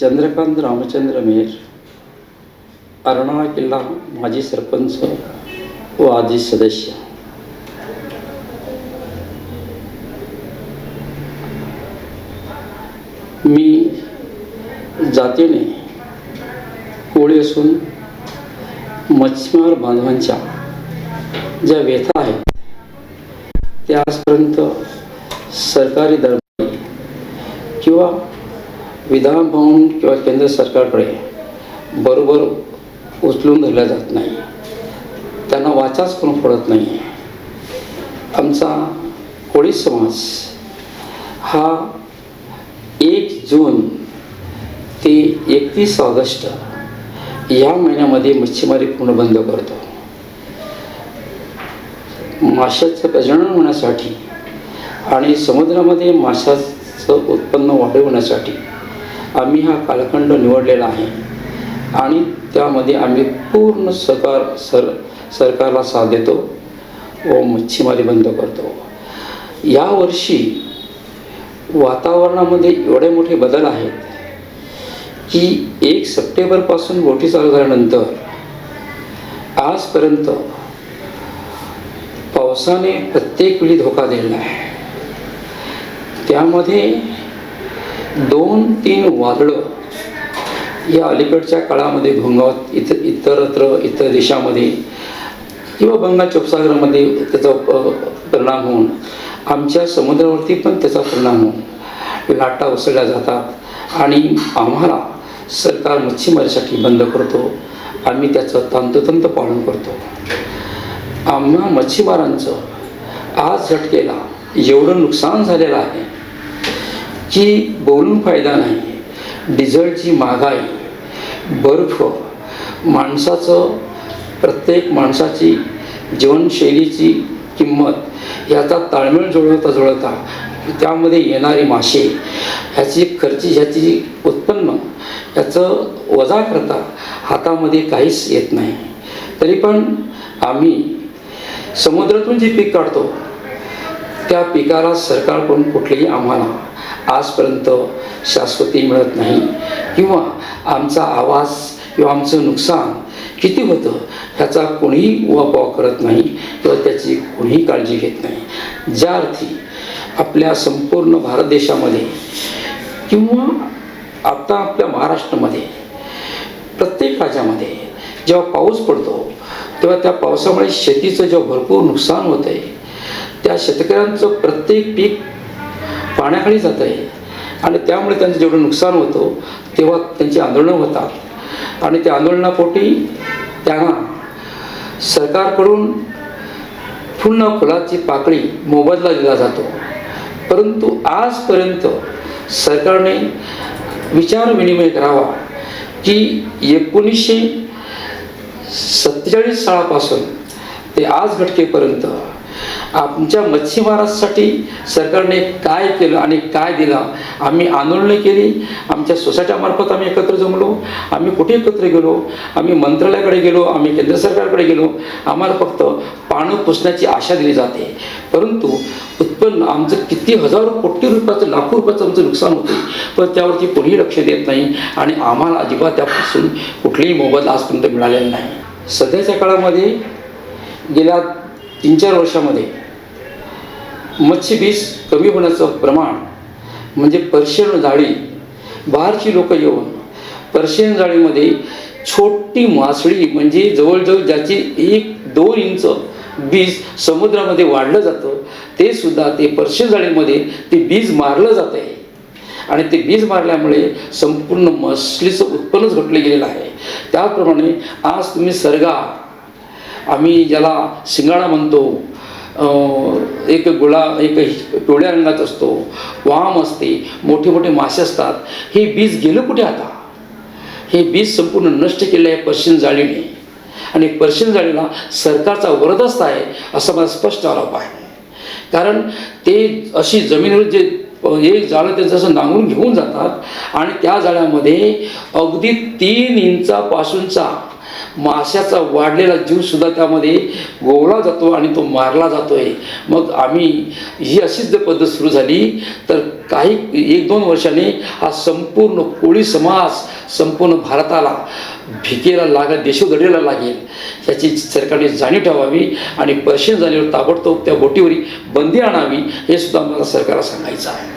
चंद्रकांत रामचंद्र मेर अर्नाळा किल्ला माजी सरपंच व आजी सदस्य। मी जातीने कोळी असून मच्छीमार बांधवांच्या ज्या व्यथा आहेत त्या आजपर्यंत सरकारी दरबारी किंवा विधान भवन किंवा केंद्र सरकारकडे बरोबर उचलून धरल्या जात नाही. त्यांना वाचाच करून पडत नाही. आमचा कोळी समाज हा एक जून ते एकतीस ऑगस्ट या महिन्यामध्ये मच्छीमारी पूर्ण बंद करतो. माशाचं प्रजनन होण्यासाठी आणि समुद्रामध्ये माशाचं उत्पन्न वाढवण्यासाठी आम्ही हा कालखंड निवडलेला आहे. आणि त्यामध्ये आम्ही पूर्ण सरकार सर सरकारला साथ देतो व मच्छीमारी बंद करतो. यावर्षी वातावरणामध्ये एवढे मोठे बदल आहेत की एक सप्टेंबरपासून बोटी चालू झाल्यानंतर आजपर्यंत पावसाने प्रत्येक वेळी धोका दिलेला आहे. त्यामध्ये दोन तीन वादळं या अलीकडच्या काळामध्ये घोंगावत इतर इतरत्र इतर देशामध्ये किंवा बंगालच्या उपसागरामध्ये त्याचा परिणाम होऊन आमच्या समुद्रावरती पण त्याचा परिणाम होऊन लाटा उसळल्या जातात. आणि आम्हाला सरकार मच्छीमारीसाठी बंद करतो. आम्ही त्याचं तंतोतंत पालन करतो. आम्हा मच्छीमारांचं आज झटकेला एवढं नुकसान झालेलं आहे की बोलून फायदा नाही. डिझेलची महागाई बर्फ माणसाचं प्रत्येक माणसाची जीवनशैलीची किंमत याचा ताळमेळ जुळवता जुळवता त्यामध्ये येणारे मासे ह्याची खर्ची ह्याची उत्पन्न याचं वजा करता हातामध्ये काहीच येत नाही. तरी पण आम्ही समुद्रातून जे पीक काढतो त्या पिकाला सरकारकडून कुठलीही आम्हाला आजपर्यंत शाश्वती मिळत नाही. किंवा आमचा आवाज किंवा आमचं नुकसान किती होतं ह्याचा कोणीही उहापोहा करत नाही किंवा त्याची कोणीही काळजी घेत नाही. ज्या अर्थी आपल्या संपूर्ण भारत देशामध्ये किंवा आता आपल्या महाराष्ट्रामध्ये प्रत्येक राज्यामध्ये जेव्हा पाऊस पडतो तेव्हा त्या पावसामुळे शेतीचं जेव्हा भरपूर नुकसान होतं आहे त्या शेतकऱ्यांचं प्रत्येक पीक पाण्याखाली जात आहे. आणि त्यामुळे त्यांचं जेवढं नुकसान होतं तेव्हा त्यांची आंदोलनं होतात. आणि त्या आंदोलनापोटी त्यांना सरकारकडून पूर्ण फुलाची पाकळी मोबदला दिला जातो. परंतु आजपर्यंत सरकारने विचार विनिमय करावा की एकोणीसशे सत्तेचाळीस सालापासून ते आज घटकेपर्यंत आमच्या मच्छीमारासाठी सरकारने काय केलं आणि काय दिलं? आम्ही आंदोलनं केली. आमच्या सोसायट्यामार्फत आम्ही एकत्र जमलो. आम्ही कुठे एकत्र गेलो? आम्ही मंत्रालयाकडे गेलो. आम्ही केंद्र सरकारकडे गेलो. आम्हाला फक्त पानं पुसण्याची आशा दिली जाते. परंतु उत्पन्न आमचं किती हजारो कोटी रुपयाचं लाखो रुपयाचं आमचं नुकसान होते. पण त्यावरती कोणीही लक्ष देत नाही आणि आम्हाला अजिबात त्यापासून कुठलीही मोबदला आजपर्यंत मिळालेला नाही. सध्याच्या काळामध्ये गेल्या तीन चार वर्षामध्ये मत्स्यबीज कमी होण्याचं प्रमाण म्हणजे पर्शियन जाळी बाहेरची लोक येऊन पर्शियन जाळीमध्ये छोटी मासळी म्हणजे जवळजवळ ज्याची एक दोन इंच बीज समुद्रामध्ये वाढलं जातं ते सुद्धा ते पर्शियन जाळीमध्ये ते बीज मारलं जात आहे. आणि ते बीज मारल्यामुळे संपूर्ण मसलीचं उत्पन्नच घटलं गेलेलं आहे. त्याप्रमाणे आज तुम्ही सरगा आम्ही ज्याला शिंगाणा म्हणतो एक गुळा एक पिवळ्या रंगात असतो. वाम असते. मोठे मोठे मासे असतात. हे बीज गेलं कुठे आता? हे बीज संपूर्ण नष्ट केलं आहे पर्शियन जाळीने. आणि पश्चिम जाळीला सरकारचा वरदस्त आहे असा माझा स्पष्ट आरोप आहे. कारण ते अशी जमिनीवर जे हे जाळं ते असं नांगरून घेऊन जातात आणि त्या जाळ्यामध्ये अगदी तीन इंचापासूनचा माशाचा वाढलेला जीव सुद्धा त्यामध्ये गोवला जातो आणि तो मारला जातोय. मग आम्ही ही अशीच जर पद्धत सुरू झाली तर काही एक दोन वर्षांनी हा संपूर्ण कोळी समाज संपूर्ण भारताला भिकेला लागेल देशोधडीला लागेल. याची सरकारने जाणीव ठेवावी आणि पर्शियन झाल्यावर ताबडतोब त्या बोटीवरी बंदी आणावी हे सुद्धा मला सरकारला सांगायचं आहे.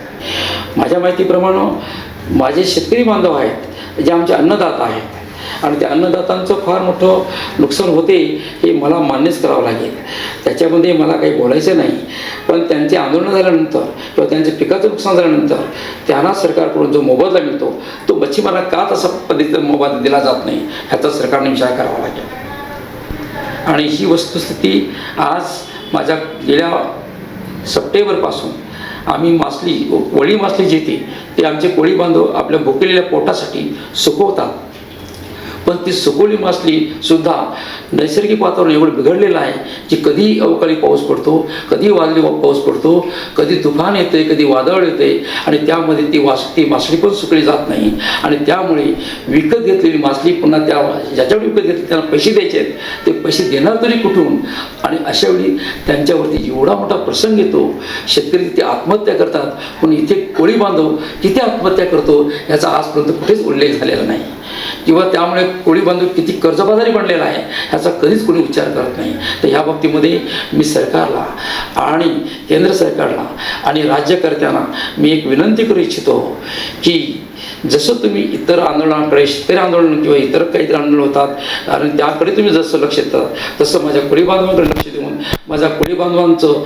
माझ्या माहितीप्रमाणे माझे शेतकरी बांधव आहेत जे आमचे अन्नदाता आहेत आणि त्या अन्नदातांचं फार मोठं नुकसान होते हे मला मान्यच करावं लागेल. त्याच्यामध्ये मला काही बोलायचं नाही. पण त्यांचे आंदोलन झाल्यानंतर किंवा त्यांच्या पिकाचं नुकसान झाल्यानंतर त्यांना सरकारकडून जो मोबदला मिळतो तो मच्छीमारांना का तसा पद्धतीचा मोबदला दिला जात नाही ह्याचा सरकारने विचार करावा लागेल. आणि ही वस्तुस्थिती आज माझ्या गेल्या सप्टेंबरपासून आम्ही मासली वळी मासली जी येते ते आमचे कोळी बांधव आपल्या भुकेलेल्या पोटासाठी सुकवतात. ती सुकवली मासली सुद्धा नैसर्गिक वातावरण एवढं बिघडलेलं आहे की कधी अवकाळी पाऊस पडतो कधी वादळी पाऊस पडतो कधी तुफान येते कधी वादळ येते आणि त्यामध्ये ती वास ती मासळी पण सुकली जात नाही. आणि त्यामुळे विकत घेतलेली मासली पुन्हा त्या ज्याच्यावर विकत घेतली त्यांना पैसे द्यायचे आहेत. ते पैसे देणार तरी कुठून? आणि अशावेळी त्यांच्यावरती एवढा मोठा प्रसंग येतो. शेतकरी तिथे आत्महत्या करतात. पण इथे कोळी बांधव किती आत्महत्या करतो याचा आजपर्यंत कुठेच उल्लेख झालेला नाही. किंवा त्यामुळे कोळी बांधव किती कर्जबाजारी बनलेला आहे ह्याचा कधीच कोणी विचार करत नाही. तर ह्या बाबतीमध्ये मी सरकारला आणि केंद्र सरकारला आणि राज्यकर्त्यांना मी एक विनंती करू इच्छितो की जसं तुम्ही इतर आंदोलनाकडे शेतकरी आंदोलन किंवा इतर काहीतरी आंदोलन होतात आणि त्याकडे तुम्ही जसं लक्ष देतात तसं माझ्या कोळी बांधवांकडे लक्ष देऊन माझ्या कोळी बांधवांचं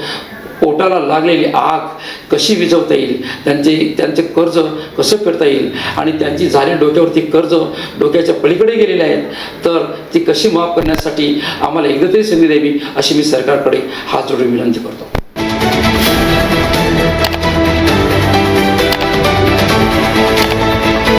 पोटाला लागलेली आग कशी विझवता येईल? त्यांचे त्यांचे कर्ज कसं फेडता येईल? आणि त्यांची झाले डोक्यावरती कर्ज डोक्याच्या पलीकडे गेलेले आहेत तर ती कशी माफ करण्यासाठी आम्हाला एकदा तरी संधी द्यावी अशी मी सरकारकडे हात जोडून विनंती करतो.